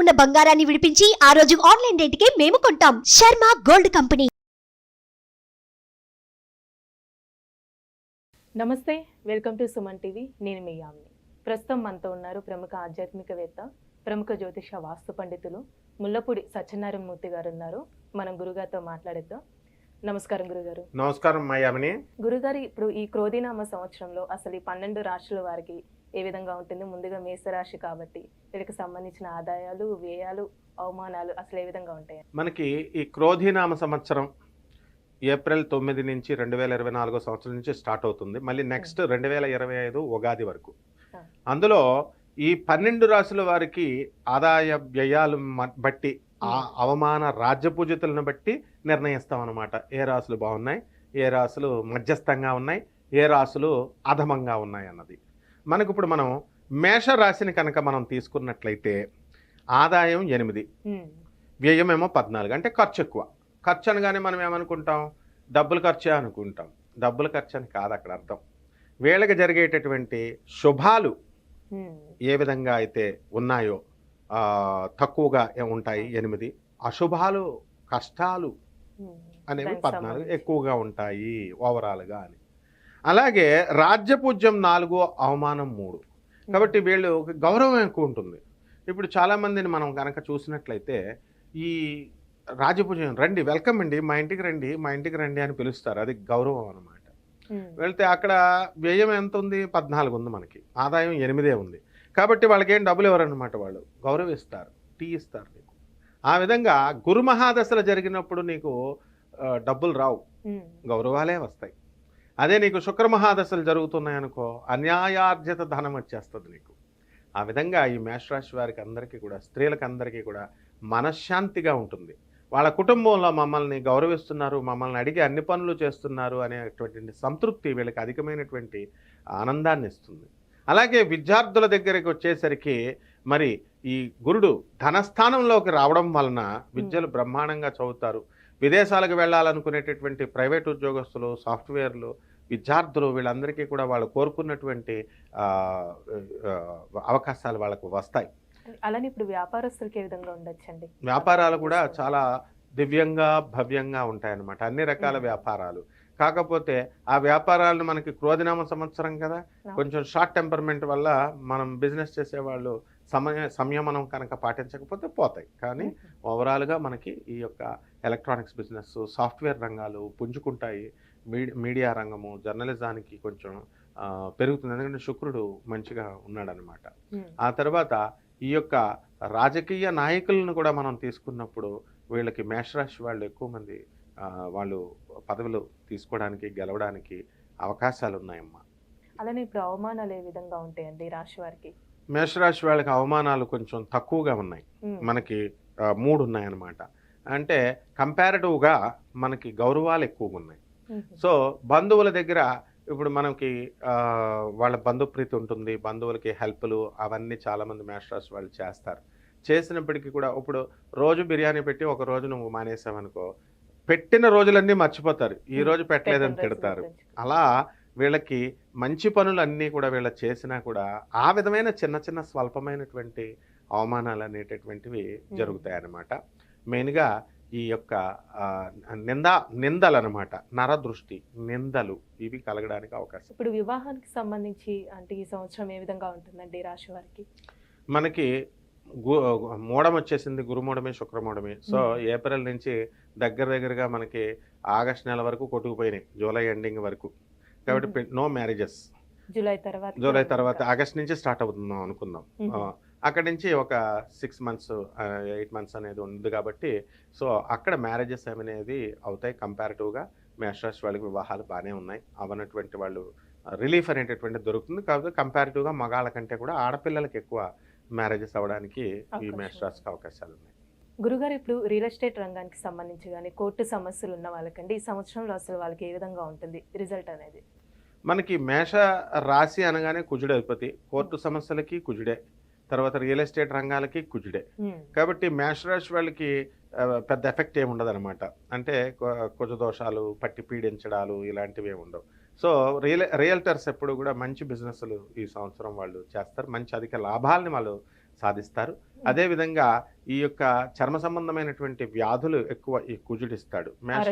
ఉన్న బంగారాన్ని విడిపించి ఆ రోజు ఆన్లైన్ రేటుకే మేము కొంటాం. Sharma gold company. నమస్తే వెల్కమ్ టు సుమన్ టీవీ. నేను మీ యామిని. ప్రస్తుతం మనతో ఉన్నారు ప్రముఖ ఆధ్యాత్మికవేత్త ప్రముఖ జ్యోతిష వాస్తు పండితులు ముల్లపూడి సత్యనారాయణ మూర్తి గారు ఉన్నారు. మనం గురుగారితో మాట్లాడేద్దాం. నమస్కారం గురుగారు. నమస్కారం మయామిని గురుగారు ఇప్పుడు ఈ క్రోధినామ సంవత్సరంలో అసలు ఈ పన్నెండు రాశుల వారికి ఏ విధంగా ఉంటుంది? ముందుగా మేషరాశి కాబట్టి వీళ్ళకి సంబంధించిన ఆదాయాలు వ్యయాలు అవమానాలు అసలు ఏ విధంగా ఉంటాయి? మనకి ఈ క్రోధినామ సంవత్సరం ఏప్రిల్ తొమ్మిది నుంచి రెండు వేల ఇరవై నాలుగో సంవత్సరం నుంచి స్టార్ట్ అవుతుంది. మళ్ళీ నెక్స్ట్ రెండు వేల ఇరవై ఐదు ఉగాది వరకు. అందులో ఈ పన్నెండు రాసుల వారికి ఆదాయ వ్యయాలు బట్టి ఆ అవమాన రాజ్యపూజితులను బట్టి నిర్ణయిస్తాం అన్నమాట. ఏ రాసులు బాగున్నాయి? ఏ రాసులు మధ్యస్థంగా ఉన్నాయి? ఏ రాసులు అధమంగా ఉన్నాయి అన్నది. మనకు ఇప్పుడు మనం మేష రాశిని కనుక మనం తీసుకున్నట్లయితే ఆదాయం ఎనిమిది. వ్యయం ఏమో పద్నాలుగు. అంటే ఖర్చు ఎక్కువ. ఖర్చు అనగానే మనం ఏమనుకుంటాం? డబ్బులు ఖర్చే అనుకుంటాం. డబ్బులు ఖర్చు అని కాదు అక్కడ అర్థం. వీళ్ళకి జరిగేటటువంటి శుభాలు ఏ విధంగా అయితే ఉన్నాయో తక్కువగా ఉంటాయి? ఎనిమిది. అశుభాలు కష్టాలు. అనేవి పద్నాలుగు. ఎక్కువగా ఉంటాయి. ఓవరాల్గా అని. అలాగే రాజ్యపూజ్యం నాలుగు అవమానం మూడు. కాబట్టి వీళ్ళు గౌరవం ఎక్కువ ఉంటుంది. ఇప్పుడు చాలామందిని మనం కనుక చూసినట్లయితే ఈ రాజపూజం రండి వెల్కమ్ అండి మా ఇంటికి రండి మా ఇంటికి రండి అని పిలుస్తారు. అది గౌరవం అనమాట వెళ్తే అక్కడ వ్యయం ఎంత ఉంది? పద్నాలుగు ఉంది మనకి. ఆదాయం ఎనిమిదే ఉంది. కాబట్టి వాళ్ళకి ఏం డబ్బులు ఎవరన్నమాట వాళ్ళు. గౌరవిస్తారు. టీ ఇస్తారు నీకు. ఆ విధంగా గురు మహాదశలు జరిగినప్పుడు నీకు డబ్బులు రావు. గౌరవాలే వస్తాయి. అదే నీకు శుక్ర మహాదశలు జరుగుతున్నాయి అనుకో అన్యాయార్జిత ధనం వచ్చేస్తుంది నీకు. ఆ విధంగా ఈ మేషరాశి వారికి అందరికీ కూడా స్త్రీలకు అందరికీ కూడా మనశ్శాంతిగా ఉంటుంది. వాళ్ళ కుటుంబంలో మమ్మల్ని గౌరవిస్తున్నారు మమ్మల్ని అడిగి అన్ని పనులు చేస్తున్నారు అనేటువంటి సంతృప్తి వీళ్ళకి అధికమైనటువంటి ఆనందాన్ని ఇస్తుంది. అలాగే విద్యార్థుల దగ్గరికి వచ్చేసరికి మరి ఈ గురుడు ధనస్థానంలోకి రావడం వలన విద్యలు బ్రహ్మాండంగా చదువుతారు. విదేశాలకు వెళ్ళాలనుకునేటటువంటి ప్రైవేట్ ఉద్యోగస్తులు సాఫ్ట్వేర్లు విద్యార్థులు వీళ్ళందరికీ కూడా వాళ్ళు కోరుకున్నటువంటి అవకాశాలు వాళ్ళకు వస్తాయి. అలానే ఇప్పుడు వ్యాపారస్తులకి ఏ విధంగా ఉండొచ్చండి? వ్యాపారాలు కూడా చాలా దివ్యంగా భవ్యంగా ఉంటాయన్నమాట. అన్ని రకాల. వ్యాపారాలు. కాకపోతే ఆ వ్యాపారాలను మనకి క్రోధినామ సంవత్సరం కదా. కొంచెం షార్ట్ టెంపర్మెంట్ వల్ల మనం బిజినెస్ చేసేవాళ్ళు సమయ సంయమనం కనుక పాటించకపోతే పోతాయి. కానీ ఓవరాల్గా మనకి ఈ యొక్క ఎలక్ట్రానిక్స్ బిజినెస్ సాఫ్ట్వేర్ రంగాలు పుంజుకుంటాయి. మీడి- మీడియా రంగము జర్నలిజానికి కొంచెం పెరుగుతుంది. ఎందుకంటే శుక్రుడు మంచిగా ఉన్నాడనమాట ఆ తర్వాత ఈ యొక్క రాజకీయ నాయకులను కూడా మనం తీసుకున్నప్పుడు వీళ్ళకి మేషరాశి వాళ్ళు ఎక్కువ మంది వాళ్ళు పదవులు తీసుకోవడానికి గెలవడానికి అవకాశాలు ఉన్నాయమ్మా అలానే ఇప్పుడు అవమానాలు ఏ విధంగా ఉంటాయండి ఈ రాశి వారికి? మేషరాశి వాళ్ళకి అవమానాలు కొంచెం తక్కువగా ఉన్నాయి. మనకి మూడు ఉన్నాయన్నమాట అంటే కంపారిటివ్గా మనకి గౌరవాలు ఎక్కువగా ఉన్నాయి. సో బంధువుల దగ్గర ఇప్పుడు మనకి వాళ్ళ బంధుప్రీతి ఉంటుంది. బంధువులకి హెల్ప్లు అవన్నీ చాలామంది మేషరాశి వాళ్ళు చేస్తారు. చేసినప్పటికీ కూడా ఇప్పుడు రోజు బిర్యానీ పెట్టి ఒక రోజు నువ్వు మానేసావనుకో పెట్టిన రోజులన్నీ మర్చిపోతారు. ఈ రోజు పెట్టలేదని తిడతారు. అలా వీళ్ళకి మంచి పనులు అన్నీ కూడా వీళ్ళ చేసినా కూడా ఆ విధమైన చిన్న చిన్న స్వల్పమైనటువంటి అవమానాలు అనేటటువంటివి జరుగుతాయి అన్నమాట మెయిన్గా ఈ యొక్క నింద నిందలు అనమాట నరదృష్టి నిందలు ఇవి కలగడానికి అవకాశం. ఇప్పుడు వివాహానికి సంబంధించి అంటే ఈ సంవత్సరం ఏ విధంగా ఉంటుందండి రాశి వారికి? మనకి గు మూడం వచ్చేసింది గురుమూడమే శుక్రమూడమే సో ఏప్రిల్ నుంచి దగ్గర దగ్గరగా మనకి ఆగస్ట్ నెల వరకు కొట్టుకుపోయినాయి. జూలై ఎండింగ్ వరకు. కాబట్టి నో మ్యారేజెస్. జూలై తర్వాత జూలై తర్వాత. ఆగస్ట్ నుంచి స్టార్ట్ అవుతుందాం అనుకుందాం. అక్కడి నుంచి ఒక సిక్స్ మంత్స్ ఎయిట్ మంత్స్ అనేది ఉంది కాబట్టి సో అక్కడ మ్యారేజెస్ అనేది అవుతాయి కంపారిటివ్గా. మేషరాశి వాళ్ళకి వివాహాలు బాగానే ఉన్నాయి. అవనటువంటి వాళ్ళు రిలీఫ్ అనేటటువంటి దొరుకుతుంది. కాకపోతే కంపారిటివ్గా మగాళ్ళ కంటే కూడా ఆడపిల్లలకి ఎక్కువ మ్యారేజెస్ అవ్వడానికి ఈ మేషరాశికి అవకాశాలు ఉన్నాయి గురుగారు ఇప్పుడు రియల్ ఎస్టేట్ రంగానికి సంబంధించి కానీ కోర్టు సమస్యలు ఉన్న వాళ్ళకండి ఈ సంవత్సరంలో అసలు వాళ్ళకి ఏ విధంగా ఉంటుంది రిజల్ట్ అనేది? మనకి మేష రాశి అనగానే కుజుడు అధిపతి. కోర్టు సమస్యలకి కుజుడే. తర్వాత రియల్ ఎస్టేట్ రంగాలకి కుజుడే. కాబట్టి మేషరాశి వాళ్ళకి పెద్ద ఎఫెక్ట్ ఏమి ఉండదు అనమాట అంటే కుజ దోషాలు పట్టి పీడించడాలు ఇలాంటివి ఏమి ఉండవు. సో రియల్ రియల్టర్స్ ఎప్పుడు కూడా మంచి బిజినెస్లు ఈ సంవత్సరం వాళ్ళు చేస్తారు. మంచి అధిక లాభాలని వాళ్ళు సాధిస్తారు. అదేవిధంగా ఈ యొక్క చర్మ సంబంధమైనటువంటి వ్యాధులు ఎక్కువ ఈ కుజుడిస్తాడు. మేష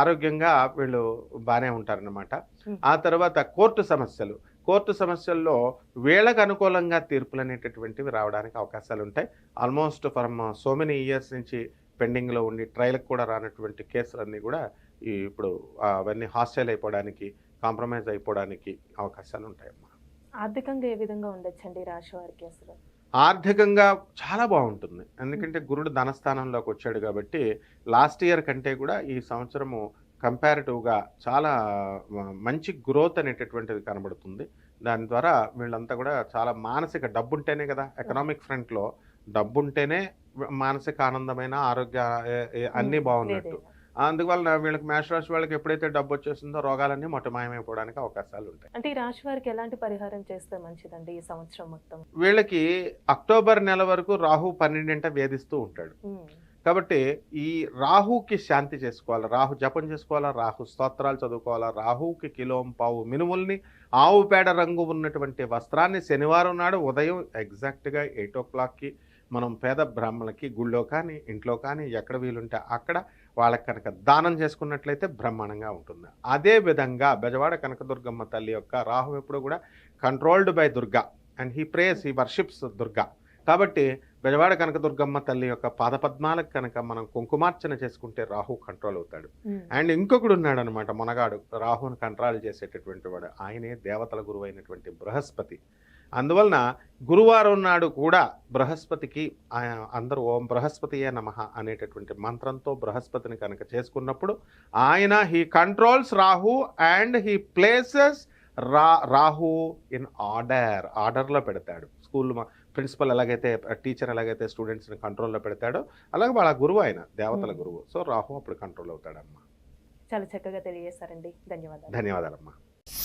ఆరోగ్యంగా వీళ్ళు బాగానే ఉంటారన్నమాట. Hmm. ఆ తర్వాత కోర్టు సమస్యలు. కోర్టు సమస్యల్లో వీళ్ళకు అనుకూలంగా తీర్పులు అనేటటువంటివి రావడానికి అవకాశాలు ఉంటాయి almost from so many years నుంచి పెండింగ్లో ఉండి ట్రయల్కి కూడా రానటువంటి కేసులన్నీ కూడా ఈ ఇప్పుడు అవన్నీ హాస్టైల్ అయిపోవడానికి కాంప్రమైజ్ అయిపోవడానికి అవకాశాలు ఉంటాయమ్మా ఆర్థికంగా ఏ విధంగా ఉండొచ్చండి రాశి వారికి అసలు ఆర్థికంగా చాలా బాగుంటుంది. ఎందుకంటే గురుడు ధనస్థానంలోకి వచ్చాడు కాబట్టి లాస్ట్ ఇయర్ కంటే కూడా ఈ సంవత్సరము కంపారిటివ్గా చాలా మంచి గ్రోత్ అనేటటువంటిది కనబడుతుంది. దాని ద్వారా వీళ్ళంతా కూడా చాలా మానసిక డబ్బు ఉంటేనే కదా ఎకనామిక్ ఫ్రంట్లో డబ్బు ఉంటేనే మానసిక ఆనందమైన ఆరోగ్య అన్నీ బాగున్నట్టు. అందువల్ల వీళ్ళకి మేష రాశి వాళ్ళకి ఎప్పుడైతే డబ్బు వచ్చేసిందో రోగాలన్నీ మొట్టమాయమైపోవడానికి అవకాశాలు ఉంటాయి. అంటే ఈ రాశి వారికి ఎలాంటి పరిహారం చేస్తే మంచిదండి ఈ సంవత్సరం మొత్తం? వీళ్ళకి అక్టోబర్ నెల వరకు రాహు పన్నెండింట వేధిస్తూ ఉంటాడు. కాబట్టి ఈ రాహుకి శాంతి చేసుకోవాలి? రాహు జపం చేసుకోవాలా? రాహు స్తోత్రాలు చదువుకోవాలా? రాహుకి కిలోం పావు మినుముల్ని ఆవు పేడ రంగు ఉన్నటువంటి వస్త్రాన్ని శనివారం నాడు ఉదయం ఎగ్జాక్ట్గా ఎయిట్ ఓ క్లాక్కి మనం పేద బ్రాహ్మణులకి గుళ్ళో కానీ ఇంట్లో కానీ ఎక్కడ వీలుంటే అక్కడ వాళ్ళకి కనుక దానం చేసుకున్నట్లయితే బ్రహ్మాండంగా ఉంటుంది. అదే విధంగా బెజవాడ కనకదుర్గమ్మ తల్లి యొక్క రాహు ఎప్పుడు కూడా controlled by Durga and he prays he worships Durga. కాబట్టి బెజవాడ కనకదుర్గమ్మ తల్లి యొక్క పాదపద్మాలకు కనుక మనం కుంకుమార్చన చేసుకుంటే రాహు కంట్రోల్ అవుతాడు. ఉమ్, అండ్ ఇంకొకడు ఉన్నాడు అనమాట మనగాడు. రాహుని కంట్రోల్ చేసేటటువంటి వాడు. ఆయనే దేవతల గురువు అయినటువంటి బృహస్పతి. అందువలన గురువారం నాడు కూడా బృహస్పతికి అందరూ ఓం బృహస్పతియే నమ అనేటటువంటి మంత్రంతో బృహస్పతిని కనుక చేసుకున్నప్పుడు ఆయన he controls Rahu and he places రా రాహు ఇన్ ఆర్డర్. ఆర్డర్లో పెడతాడు. స్కూల్ ప్రిన్సిపల్ ఎలాగైతే టీచర్ ఎలాగైతే స్టూడెంట్స్ని కంట్రోల్లో పెడతాడో అలాగే వాళ్ళ గురువు ఆయన దేవతల. గురువు. సో రాహు అప్పుడు కంట్రోల్ అవుతాడమ్మా. చాలా చక్కగా తెలియజేశారండి. ధన్యవాదాలు. ధన్యవాదాలమ్మా.